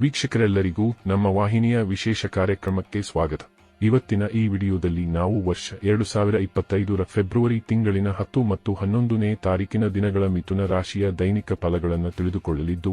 ವೀಕ್ಷಕರೆಲ್ಲರಿಗೂ ನಮ್ಮ ವಾಹಿನಿಯ ವಿಶೇಷ ಕಾರ್ಯಕ್ರಮಕ್ಕೆ ಸ್ವಾಗತ. ಇವತ್ತಿನ ಈ ವಿಡಿಯೋದಲ್ಲಿ ನಾವು ವರ್ಷ ಎರಡು ಸಾವಿರ ಇಪ್ಪತ್ತೈದರ ಫೆಬ್ರವರಿ ತಿಂಗಳಿನ ಹತ್ತು ಮತ್ತು ಹನ್ನೊಂದನೇ ತಾರೀಕಿನ ದಿನಗಳ ಮಿಥುನ ರಾಶಿಯ ದೈನಿಕ ಫಲಗಳನ್ನು ತಿಳಿದುಕೊಳ್ಳಲಿದ್ದು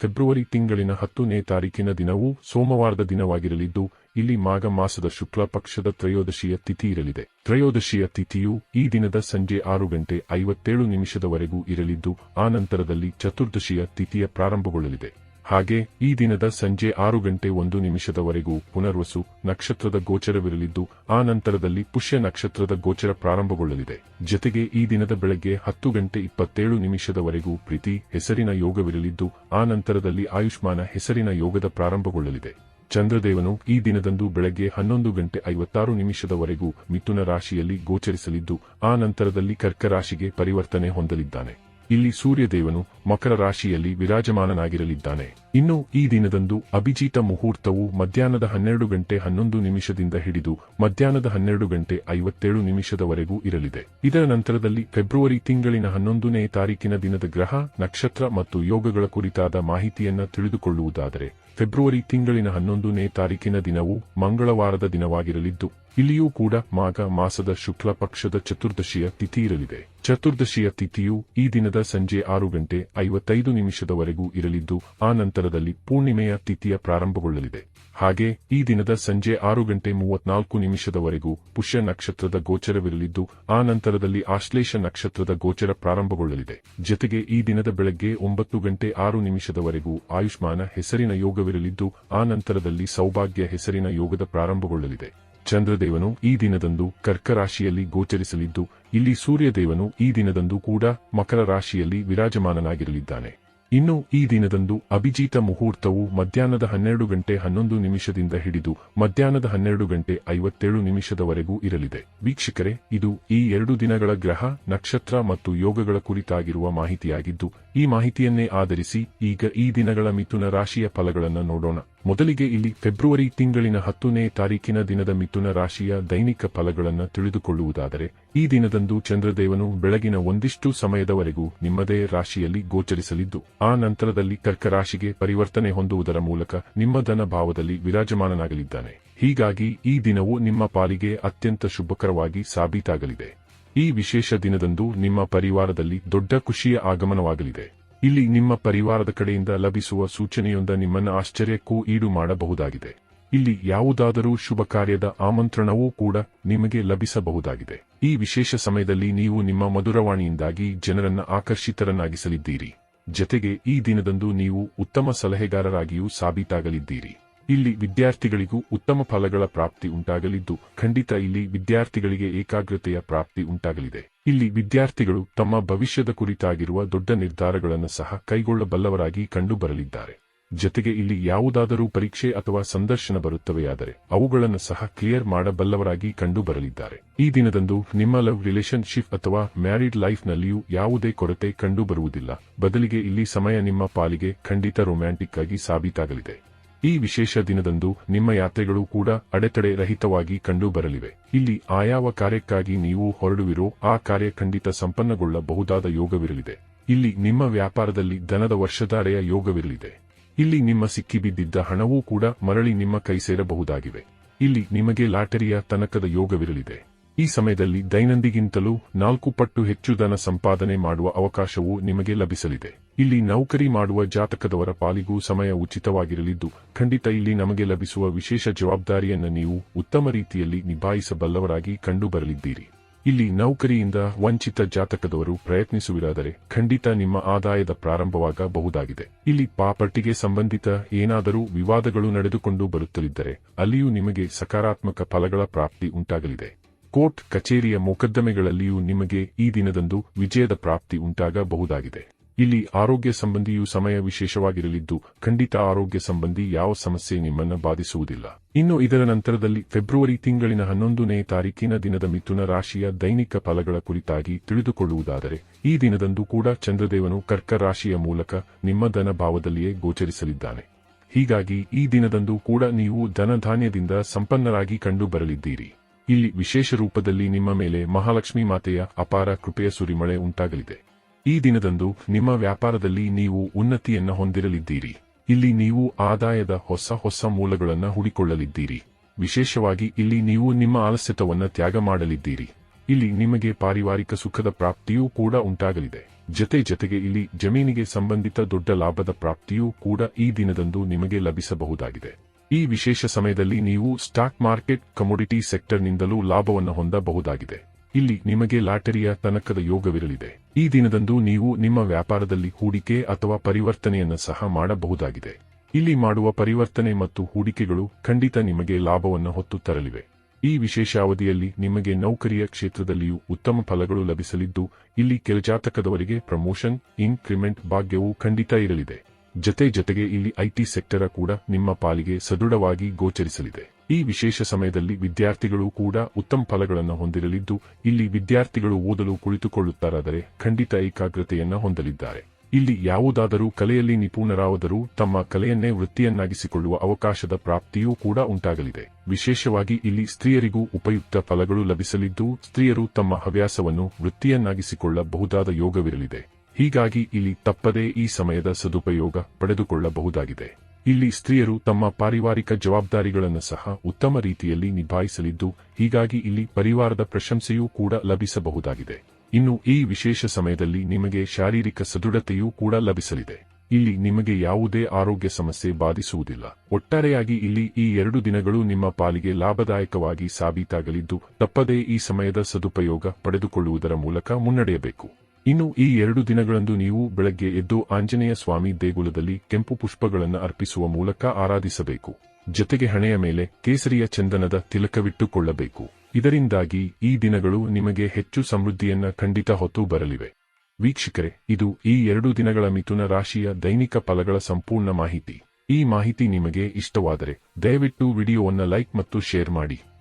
ಫೆಬ್ರವರಿ ತಿಂಗಳಿನ ಹತ್ತನೇ ತಾರೀಕಿನ ದಿನವೂ ಸೋಮವಾರದ ದಿನವಾಗಿರಲಿದ್ದು, ಇಲ್ಲಿ ಮಾಘ ಮಾಸದ ಶುಕ್ಲ ಪಕ್ಷದ ತ್ರಯೋದಶಿಯ ತಿಥಿ ಇರಲಿದೆ. ತ್ರಯೋದಶಿಯ ತಿಥಿಯು ಈ ದಿನದ ಸಂಜೆ ಆರು ಗಂಟೆ ಐವತ್ತೇಳು ನಿಮಿಷದವರೆಗೂ ಇರಲಿದ್ದು, ಆ ನಂತರದಲ್ಲಿ ಚತುರ್ದಶಿಯ ತಿಥಿಯ ಪ್ರಾರಂಭಗೊಳ್ಳಲಿದೆ. ಹಾಗೆ, ಈ ದಿನದ ಸಂಜೆ ಆರು ಗಂಟೆ ಒಂದು ನಿಮಿಷದವರೆಗೂ ಪುನರ್ವಸು ನಕ್ಷತ್ರದ ಗೋಚರವಿರಲಿದ್ದು, ಆ ನಂತರದಲ್ಲಿ ಪುಷ್ಯ ನಕ್ಷತ್ರದ ಗೋಚರ ಪ್ರಾರಂಭಗೊಳ್ಳಲಿದೆ. ಜೊತೆಗೆ ಈ ದಿನದ ಬೆಳಗ್ಗೆ ಹತ್ತು ಗಂಟೆ ಇಪ್ಪತ್ತೇಳು ನಿಮಿಷದವರೆಗೂ ಪ್ರೀತಿ, ಹೆಸರಿನ ಯೋಗವಿರಲಿದ್ದು, ಆ ನಂತರದಲ್ಲಿ ಆಯುಷ್ಮಾನ ಹೆಸರಿನ ಯೋಗದ ಪ್ರಾರಂಭಗೊಳ್ಳಲಿದೆ. ಚಂದ್ರದೇವನು ಈ ದಿನದಂದು ಬೆಳಗ್ಗೆ ಹನ್ನೊಂದು ಗಂಟೆ ಐವತ್ತಾರು ನಿಮಿಷದವರೆಗೂ ಮಿಥುನ ರಾಶಿಯಲ್ಲಿ ಗೋಚರಿಸಲಿದ್ದು, ಆ ನಂತರದಲ್ಲಿ ಕರ್ಕ ರಾಶಿಗೆ ಪರಿವರ್ತನೆ ಹೊಂದಲಿದ್ದಾನೆ. ಇಲ್ಲಿ ಸೂರ್ಯದೇವನು ಮಕರ ರಾಶಿಯಲ್ಲಿ ವಿರಾಜಮಾನನಾಗಿರಲಿದ್ದಾನೆ. ಇನ್ನು ಈ ದಿನದಂದು ಅಭಿಜಿತ ಮುಹೂರ್ತವು ಮಧ್ಯಾಹ್ನದ ಹನ್ನೆರಡು ಗಂಟೆ ಹನ್ನೊಂದು ನಿಮಿಷದಿಂದ ಹಿಡಿದು ಮಧ್ಯಾಹ್ನದ ಹನ್ನೆರಡು ಗಂಟೆ ಐವತ್ತೇಳು ನಿಮಿಷದವರೆಗೂ ಇರಲಿದೆ. ಇದರ ನಂತರದಲ್ಲಿ ಫೆಬ್ರವರಿ ತಿಂಗಳಿನ ಹನ್ನೊಂದನೇ ತಾರೀಕಿನ ದಿನದ ಗ್ರಹ, ನಕ್ಷತ್ರ ಮತ್ತು ಯೋಗಗಳ ಕುರಿತಾದ ಮಾಹಿತಿಯನ್ನ ತಿಳಿದುಕೊಳ್ಳುವುದಾದರೆ ಫೆಬ್ರವರಿ ತಿಂಗಳಿನ ಹನ್ನೊಂದನೇ ತಾರೀಕಿನ ದಿನವು ಮಂಗಳವಾರದ ದಿನವಾಗಿರಲಿದ್ದು, ಇಲ್ಲಿಯೂ ಕೂಡ ಮಾಘ ಮಾಸದ ಶುಕ್ಲ ಪಕ್ಷದ ಚತುರ್ದಶಿಯ ತಿಥಿ ಇರಲಿದೆ. ಚತುರ್ದಶಿಯ ತಿಥಿಯು ಈ ದಿನದ ಸಂಜೆ ಆರು ಗಂಟೆ ಐವತ್ತೈದು ನಿಮಿಷದವರೆಗೂ ಇರಲಿದ್ದು, ಆ ನಂತರದಲ್ಲಿ ಪೂರ್ಣಿಮೆಯ ತಿಥಿಯ ಪ್ರಾರಂಭಗೊಳ್ಳಲಿದೆ. ಹಾಗೆ ಈ ದಿನದ ಸಂಜೆ ಆರು ಗಂಟೆ ಮೂವತ್ನಾಲ್ಕು ನಿಮಿಷದವರೆಗೂ ಪುಷ್ಯ ನಕ್ಷತ್ರದ ಗೋಚರವಿರಲಿದ್ದು, ಆ ನಂತರದಲ್ಲಿ ಆಶ್ಲೇಷ ನಕ್ಷತ್ರದ ಗೋಚರ ಪ್ರಾರಂಭಗೊಳ್ಳಲಿದೆ. ಜೊತೆಗೆ ಈ ದಿನದ ಬೆಳಗ್ಗೆ ಒಂಬತ್ತು ಗಂಟೆ ಆರು ನಿಮಿಷದವರೆಗೂ ಆಯುಷ್ಮಾನ ಹೆಸರಿನ ಯೋಗವಿರಲಿದ್ದು ಆ ನಂತರದಲ್ಲಿ ಸೌಭಾಗ್ಯ ಹೆಸರಿನ ಯೋಗದ ಪ್ರಾರಂಭಗೊಳ್ಳಲಿದೆ. ಚಂದ್ರದೇವನು ಈ ದಿನದಂದು ಕರ್ಕ ರಾಶಿಯಲ್ಲಿ ಗೋಚರಿಸಲಿದ್ದು, ಇಲ್ಲಿ ಸೂರ್ಯದೇವನು ಈ ದಿನದಂದು ಕೂಡ ಮಕರ ರಾಶಿಯಲ್ಲಿ ವಿರಾಜಮಾನನಾಗಿರಲಿದ್ದಾನೆ. ಇನ್ನು ಈ ದಿನದಂದು ಅಭಿಜಿತ ಮುಹೂರ್ತವು ಮಧ್ಯಾಹ್ನದ ಹನ್ನೆರಡು ಗಂಟೆ ಹನ್ನೊಂದು ನಿಮಿಷದಿಂದ ಹಿಡಿದು ಮಧ್ಯಾಹ್ನದ ಹನ್ನೆರಡು ಗಂಟೆ ಐವತ್ತೇಳು ನಿಮಿಷದವರೆಗೂ ಇರಲಿದೆ. ವೀಕ್ಷಕರೇ, ಇದು ಈ ಎರಡು ದಿನಗಳ ಗ್ರಹ, ನಕ್ಷತ್ರ ಮತ್ತು ಯೋಗಗಳ ಕುರಿತಾಗಿರುವ ಮಾಹಿತಿಯಾಗಿದ್ದು, ಈ ಮಾಹಿತಿಯನ್ನೇ ಆಧರಿಸಿ ಈಗ ಈ ದಿನಗಳ ಮಿಥುನ ರಾಶಿಯ ಫಲಗಳನ್ನು ನೋಡೋಣ. ಮೊದಲಿಗೆ ಇಲ್ಲಿ ಫೆಬ್ರವರಿ ತಿಂಗಳಿನ ಹತ್ತನೇ ತಾರೀಕಿನ ದಿನದ ಮಿಥುನ ರಾಶಿಯ ದೈನಿಕ ಫಲಗಳನ್ನು ತಿಳಿದುಕೊಳ್ಳುವುದಾದರೆ, ಈ ದಿನದಂದು ಚಂದ್ರದೇವನು ಬೆಳಗಿನ ಒಂದಿಷ್ಟು ಸಮಯದವರೆಗೂ ನಿಮ್ಮದೇ ರಾಶಿಯಲ್ಲಿ ಗೋಚರಿಸಲಿದ್ದು ಆ ನಂತರದಲ್ಲಿ ಕರ್ಕ ರಾಶಿಗೆ ಪರಿವರ್ತನೆ ಹೊಂದುವುದರ ಮೂಲಕ ನಿಮ್ಮ ಧನ ಭಾವದಲ್ಲಿ ವಿರಾಜಮಾನನಾಗಲಿದ್ದಾನೆ. ಹೀಗಾಗಿ ಈ ದಿನವು ನಿಮ್ಮ ಪಾಲಿಗೆ ಅತ್ಯಂತ ಶುಭಕರವಾಗಿ ಸಾಬೀತಾಗಲಿದೆ. ಈ ವಿಶೇಷ ದಿನದಂದು ನಿಮ್ಮ ಪರಿವಾರದಲ್ಲಿ ದೊಡ್ಡ ಖುಷಿಯ ಆಗಮನವಾಗಲಿದೆ. ಇಲ್ಲಿ ನಿಮ್ಮ ಪರಿವಾರದ ಕಡೆಯಿಂದ ಲಭಿಸುವ ಸೂಚನೆಯೊಂದ ನಿಮ್ಮನ್ನು ಆಶ್ಚರ್ಯಕ್ಕೂ ಈಡು ಮಾಡಬಹುದಾಗಿದೆ. ಇಲ್ಲಿ ಯಾವುದಾದರೂ ಶುಭ ಕಾರ್ಯದ ಆಮಂತ್ರಣವೂ ಕೂಡ ನಿಮಗೆ ಲಭಿಸಬಹುದಾಗಿದೆ. ಈ ವಿಶೇಷ ಸಮಯದಲ್ಲಿ ನೀವು ನಿಮ್ಮ ಮಧುರವಾಣಿಯಿಂದಾಗಿ ಜನರನ್ನ ಆಕರ್ಷಿತರನ್ನಾಗಿಸಲಿದ್ದೀರಿ. ಜತೆಗೆ ಈ ದಿನದಂದು ನೀವು ಉತ್ತಮ ಸಲಹೆಗಾರರಾಗಿಯೂ ಸಾಬೀತಾಗಲಿದ್ದೀರಿ. ಇಲ್ಲಿ ವಿದ್ಯಾರ್ಥಿಗಳಿಗೂ ಉತ್ತಮ ಫಲಗಳ ಪ್ರಾಪ್ತಿ ಉಂಟಾಗಲಿದ್ದು, ಖಂಡಿತ ಇಲ್ಲಿ ವಿದ್ಯಾರ್ಥಿಗಳಿಗೆ ಏಕಾಗ್ರತೆಯ ಪ್ರಾಪ್ತಿ ಉಂಟಾಗಲಿದೆ. ಇಲ್ಲಿ ವಿದ್ಯಾರ್ಥಿಗಳು ತಮ್ಮ ಭವಿಷ್ಯದ ಕುರಿತಾಗಿರುವ ದೊಡ್ಡ ನಿರ್ಧಾರಗಳನ್ನು ಸಹ ಕೈಗೊಳ್ಳಬಲ್ಲವರಾಗಿ ಕಂಡುಬರಲಿದ್ದಾರೆ. ಜತೆಗೆ ಇಲ್ಲಿ ಯಾವುದಾದರೂ ಪರೀಕ್ಷೆ ಅಥವಾ ಸಂದರ್ಶನ ಬರುತ್ತವೆಯಾದರೆ ಅವುಗಳನ್ನು ಸಹ ಕ್ಲಿಯರ್ ಮಾಡಬಲ್ಲವರಾಗಿ ಕಂಡು ಬರಲಿದ್ದಾರೆ ಈ ದಿನದಂದು ನಿಮ್ಮ ಲವ್ ರಿಲೇಶನ್ಶಿಪ್ ಅಥವಾ ಮ್ಯಾರಿಡ್ ಲೈಫ್ನಲ್ಲಿಯೂ ಯಾವುದೇ ಕೊರತೆ ಕಂಡುಬರುವುದಿಲ್ಲ. ಬದಲಿಗೆ ಇಲ್ಲಿ ಸಮಯ ನಿಮ್ಮ ಪಾಲಿಗೆ ಖಂಡಿತ ರೊಮ್ಯಾಂಟಿಕ್ ಆಗಿ ಸಾಬೀತಾಗಲಿದೆ. ಈ ವಿಶೇಷ ದಿನದಂದು ನಿಮ್ಮ ಯಾತ್ರೆಗಳು ಕೂಡ ಅಡೆತಡೆ ರಹಿತವಾಗಿ ಕಂಡು ಬರಲಿವೆ ಇಲ್ಲಿ ಆಯಾವ ಕಾರ್ಯಕ್ಕಾಗಿ ನೀವು ಹೊರಡುವಿರೋ ಆ ಕಾರ್ಯ ಖಂಡಿತ ಸಂಪನ್ನಗೊಳ್ಳಬಹುದಾದ ಯೋಗವಿರಲಿದೆ. ಇಲ್ಲಿ ನಿಮ್ಮ ವ್ಯಾಪಾರದಲ್ಲಿ ಧನದ ವರ್ಷಧಾರೆಯ ಯೋಗವಿರಲಿದೆ. ಇಲ್ಲಿ ನಿಮ್ಮ ಸಿಕ್ಕಿಬಿದ್ದಿದ್ದ ಹಣವೂ ಕೂಡ ಮರಳಿ ನಿಮ್ಮ ಕೈ ಸೇರಬಹುದಾಗಿವೆ. ಇಲ್ಲಿ ನಿಮಗೆ ಲಾಟರಿಯ ತನಕದ ಯೋಗವಿರಲಿದೆ. ಈ ಸಮಯದಲ್ಲಿ ದೈನಂದಿಗಿಂತಲೂ ನಾಲ್ಕು ಪಟ್ಟು ಹೆಚ್ಚು ಧನ ಸಂಪಾದನೆ ಮಾಡುವ ಅವಕಾಶವೂ ನಿಮಗೆ ಲಭಿಸಲಿದೆ. ಇಲ್ಲಿ ನೌಕರಿ ಮಾಡುವ ಜಾತಕದವರ ಪಾಲಿಗೂ ಸಮಯ ಉಚಿತವಾಗಿರಲಿದ್ದು, ಖಂಡಿತ ಇಲ್ಲಿ ನಮಗೆ ಲಭಿಸುವ ವಿಶೇಷ ಜವಾಬ್ದಾರಿಯನ್ನು ನೀವು ಉತ್ತಮ ರೀತಿಯಲ್ಲಿ ನಿಭಾಯಿಸಬಲ್ಲವರಾಗಿ ಕಂಡುಬರಲಿದ್ದೀರಿ. ಇಲ್ಲಿ ನೌಕರಿಯಿಂದ ವಂಚಿತ ಜಾತಕದವರು ಪ್ರಯತ್ನಿಸುವಿರಾದರೆ ಖಂಡಿತ ನಿಮ್ಮ ಆದಾಯದ ಪ್ರಾರಂಭವಾಗಬಹುದಾಗಿದೆ. ಇಲ್ಲಿ ಪಾಪಟ್ಟಿಗೆ ಸಂಬಂಧಿತ ಏನಾದರೂ ವಿವಾದಗಳು ನಡೆದುಕೊಂಡು ಬರುತ್ತಲಿದ್ದರೆ ಅಲ್ಲಿಯೂ ನಿಮಗೆ ಸಕಾರಾತ್ಮಕ ಫಲಗಳ ಪ್ರಾಪ್ತಿ ಉಂಟಾಗಲಿದೆ. ಕೋರ್ಟ್ ಕಚೇರಿಯ ಮೊಕದ್ದಮೆಗಳಲ್ಲಿಯೂ ನಿಮಗೆ ಈ ದಿನದಂದು ವಿಜಯದ ಪ್ರಾಪ್ತಿ ಉಂಟಾಗಬಹುದಾಗಿದೆ. ಇಲ್ಲಿ ಆರೋಗ್ಯ ಸಂಬಂಧಿಯು ಸಮಯ ವಿಶೇಷವಾಗಿರಲಿದ್ದು, ಖಂಡಿತ ಆರೋಗ್ಯ ಸಂಬಂಧಿ ಯಾವ ಸಮಸ್ಯೆ ನಿಮ್ಮನ್ನು ಬಾಧಿಸುವುದಿಲ್ಲ. ಇನ್ನು ಇದರ ನಂತರದಲ್ಲಿ ಫೆಬ್ರವರಿ ತಿಂಗಳಿನ ಹನ್ನೊಂದನೇ ತಾರೀಕಿನ ದಿನದ ಮಿಥುನ ರಾಶಿಯ ದೈನಿಕ ಫಲಗಳ ಕುರಿತಾಗಿ ತಿಳಿದುಕೊಳ್ಳುವುದಾದರೆ, ಈ ದಿನದಂದು ಕೂಡ ಚಂದ್ರದೇವನು ಕರ್ಕ ರಾಶಿಯ ಮೂಲಕ ನಿಮ್ಮ ಧನ ಭಾವದಲ್ಲಿಯೇ ಗೋಚರಿಸಲಿದ್ದಾನೆ. ಹೀಗಾಗಿ ಈ ದಿನದಂದು ಕೂಡ ನೀವು ಧನಧಾನ್ಯದಿಂದ ಸಂಪನ್ನರಾಗಿ ಕಂಡು ಬರಲಿದ್ದೀರಿ ಇಲ್ಲಿ ವಿಶೇಷ ರೂಪದಲ್ಲಿ ನಿಮ್ಮ ಮೇಲೆ ಮಹಾಲಕ್ಷ್ಮಿ ಮಾತೆಯ ಅಪಾರ ಕೃಪೆಯ ಸುರಿಮಳೆ ಉಂಟಾಗಲಿದೆ. ಈ ದಿನದಂದು ನಿಮ್ಮ ವ್ಯಾಪಾರದಲ್ಲಿ ನೀವು ಉನ್ನತಿಯನ್ನು ಹೊಂದಿರಲಿದ್ದೀರಿ. ಇಲ್ಲಿ ನೀವು ಆದಾಯದ ಹೊಸ ಹೊಸ ಮೂಲಗಳನ್ನು ಹುಡಿಕೊಳ್ಳಲಿದ್ದೀರಿ. ವಿಶೇಷವಾಗಿ ಇಲ್ಲಿ ನೀವು ನಿಮ್ಮ ಆಲಸ್ಯತವನ್ನು ತ್ಯಾಗ ಮಾಡಲಿದ್ದೀರಿ. ಇಲ್ಲಿ ನಿಮಗೆ ಪಾರಿವಾರಿಕ ಸುಖದ ಪ್ರಾಪ್ತಿಯೂ ಕೂಡ ಉಂಟಾಗಲಿದೆ. ಜತೆ ಜತೆಗೆ ಇಲ್ಲಿ ಜಮೀನಿಗೆ ಸಂಬಂಧಿತ ದೊಡ್ಡ ಲಾಭದ ಪ್ರಾಪ್ತಿಯೂ ಕೂಡ ಈ ದಿನದಂದು ನಿಮಗೆ ಲಭಿಸಬಹುದಾಗಿದೆ. ಈ ವಿಶೇಷ ಸಮಯದಲ್ಲಿ ನೀವು ಸ್ಟಾಕ್ ಮಾರ್ಕೆಟ್, ಕಮೋಡಿಟಿ ಸೆಕ್ಟರ್ನಿಂದಲೂ ಲಾಭವನ್ನು ಹೊಂದಬಹುದಾಗಿದೆ. ಇಲ್ಲಿ ನಿಮಗೆ ಲಾಟರಿಯ ತನಕದ ಯೋಗವಿರಲಿದೆ. ಈ ದಿನದಂದು ನೀವು ನಿಮ್ಮ ವ್ಯಾಪಾರದಲ್ಲಿ ಹೂಡಿಕೆ ಅಥವಾ ಪರಿವರ್ತನೆಯನ್ನು ಸಹ ಮಾಡಬಹುದಾಗಿದೆ. ಇಲ್ಲಿ ಮಾಡುವ ಪರಿವರ್ತನೆ ಮತ್ತು ಹೂಡಿಕೆಗಳು ಖಂಡಿತ ನಿಮಗೆ ಲಾಭವನ್ನು ಹೊತ್ತು ತರಲಿವೆ. ಈ ವಿಶೇಷ ಅವಧಿಯಲ್ಲಿ ನಿಮಗೆ ನೌಕರಿಯ ಕ್ಷೇತ್ರದಲ್ಲಿಯೂ ಉತ್ತಮ ಫಲಗಳು ಲಭಿಸಲಿದ್ದು, ಇಲ್ಲಿ ಕೆಲಜಾತಕದವರಿಗೆ ಪ್ರಮೋಷನ್, ಇನ್ಕ್ರಿಮೆಂಟ್ ಭಾಗ್ಯವೂ ಖಂಡಿತ ಇರಲಿದೆ. ಜತೆ ಜತೆಗೆ ಇಲ್ಲಿ ಐಟಿ ಸೆಕ್ಟರ ಕೂಡ ನಿಮ್ಮ ಪಾಲಿಗೆ ಸದೃಢವಾಗಿ ಗೋಚರಿಸಲಿದೆ. ಈ ವಿಶೇಷ ಸಮಯದಲ್ಲಿ ವಿದ್ಯಾರ್ಥಿಗಳು ಕೂಡ ಉತ್ತಮ ಫಲಗಳನ್ನು ಹೊಂದಿರಲಿದ್ದು, ಇಲ್ಲಿ ವಿದ್ಯಾರ್ಥಿಗಳು ಓದಲು ಕುಳಿತುಕೊಳ್ಳುತ್ತಾರಾದರೆ ಖಂಡಿತ ಏಕಾಗ್ರತೆಯನ್ನು ಹೊಂದಲಿದ್ದಾರೆ. ಇಲ್ಲಿ ಯಾವುದಾದರೂ ಕಲೆಯಲ್ಲಿ ನಿಪುಣರಾದರೂ ತಮ್ಮ ಕಲೆಯನ್ನೇ ವೃತ್ತಿಯನ್ನಾಗಿಸಿಕೊಳ್ಳುವ ಅವಕಾಶದ ಪ್ರಾಪ್ತಿಯೂ ಕೂಡ ಉಂಟಾಗಲಿದೆ. ವಿಶೇಷವಾಗಿ ಇಲ್ಲಿ ಸ್ತ್ರೀಯರಿಗೂ ಉಪಯುಕ್ತ ಫಲಗಳು ಲಭಿಸಲಿದ್ದು, ಸ್ತ್ರೀಯರು ತಮ್ಮ ಹವ್ಯಾಸವನ್ನು ವೃತ್ತಿಯನ್ನಾಗಿಸಿಕೊಳ್ಳಬಹುದಾದ ಯೋಗವಿರಲಿದೆ. ಹೀಗಾಗಿ ಇಲ್ಲಿ ತಪ್ಪದೇ ಈ ಸಮಯದ ಸದುಪಯೋಗ ಪಡೆದುಕೊಳ್ಳಬಹುದಾಗಿದೆ. ಇಲ್ಲಿ ಸ್ತ್ರೀಯರು ತಮ್ಮ ಪಾರಿವಾರಿಕ ಜವಾಬ್ದಾರಿಗಳನ್ನು ಸಹ ಉತ್ತಮ ರೀತಿಯಲ್ಲಿ ನಿಭಾಯಿಸಲಿದ್ದು, ಹೀಗಾಗಿ ಇಲ್ಲಿ ಪರಿವಾರದ ಪ್ರಶಂಸೆಯೂ ಕೂಡ ಲಭಿಸಬಹುದಾಗಿದೆ. ಇನ್ನು ಈ ವಿಶೇಷ ಸಮಯದಲ್ಲಿ ನಿಮಗೆ ಶಾರೀರಿಕ ಸದೃಢತೆಯೂ ಕೂಡ ಲಭಿಸಲಿದೆ. ಇಲ್ಲಿ ನಿಮಗೆ ಯಾವುದೇ ಆರೋಗ್ಯ ಸಮಸ್ಯೆ ಬಾಧಿಸುವುದಿಲ್ಲ. ಒಟ್ಟಾರೆಯಾಗಿ ಇಲ್ಲಿ ಈ ಎರಡು ದಿನಗಳು ನಿಮ್ಮ ಪಾಲಿಗೆ ಲಾಭದಾಯಕವಾಗಿ ಸಾಬೀತಾಗಲಿದ್ದು, ತಪ್ಪದೇ ಈ ಸಮಯದ ಸದುಪಯೋಗ ಪಡೆದುಕೊಳ್ಳುವುದರ ಮೂಲಕ ಮುನ್ನಡೆಯಬೇಕು. ಇನ್ನು ಈ ಎರಡು ದಿನಗಳಂದು ನೀವು ಬೆಳಗ್ಗೆ ಎದ್ದು ಆಂಜನೇಯ ಸ್ವಾಮಿ ದೇಗುಲದಲ್ಲಿ ಕೆಂಪು ಪುಷ್ಪಗಳನ್ನು ಅರ್ಪಿಸುವ ಮೂಲಕ ಆರಾಧಿಸಬೇಕು. ಜೊತೆಗೆ ಹಣೆಯ ಮೇಲೆ ಕೇಸರಿಯ ಚಂದನದ ತಿಲಕವಿಟ್ಟುಕೊಳ್ಳಬೇಕು. ಇದರಿಂದಾಗಿ ಈ ದಿನಗಳು ನಿಮಗೆ ಹೆಚ್ಚು ಸಮೃದ್ಧಿಯನ್ನ ಖಂಡಿತ ಹೊತ್ತು ಬರಲಿವೆ. ವೀಕ್ಷಕರೇ, ಇದು ಈ ಎರಡು ದಿನಗಳ ಮಿಥುನ ರಾಶಿಯ ದೈನಿಕ ಫಲಗಳ ಸಂಪೂರ್ಣ ಮಾಹಿತಿ. ಈ ಮಾಹಿತಿ ನಿಮಗೆ ಇಷ್ಟವಾದರೆ ದಯವಿಟ್ಟು ವಿಡಿಯೋವನ್ನು ಲೈಕ್ ಮತ್ತು ಶೇರ್ ಮಾಡಿ.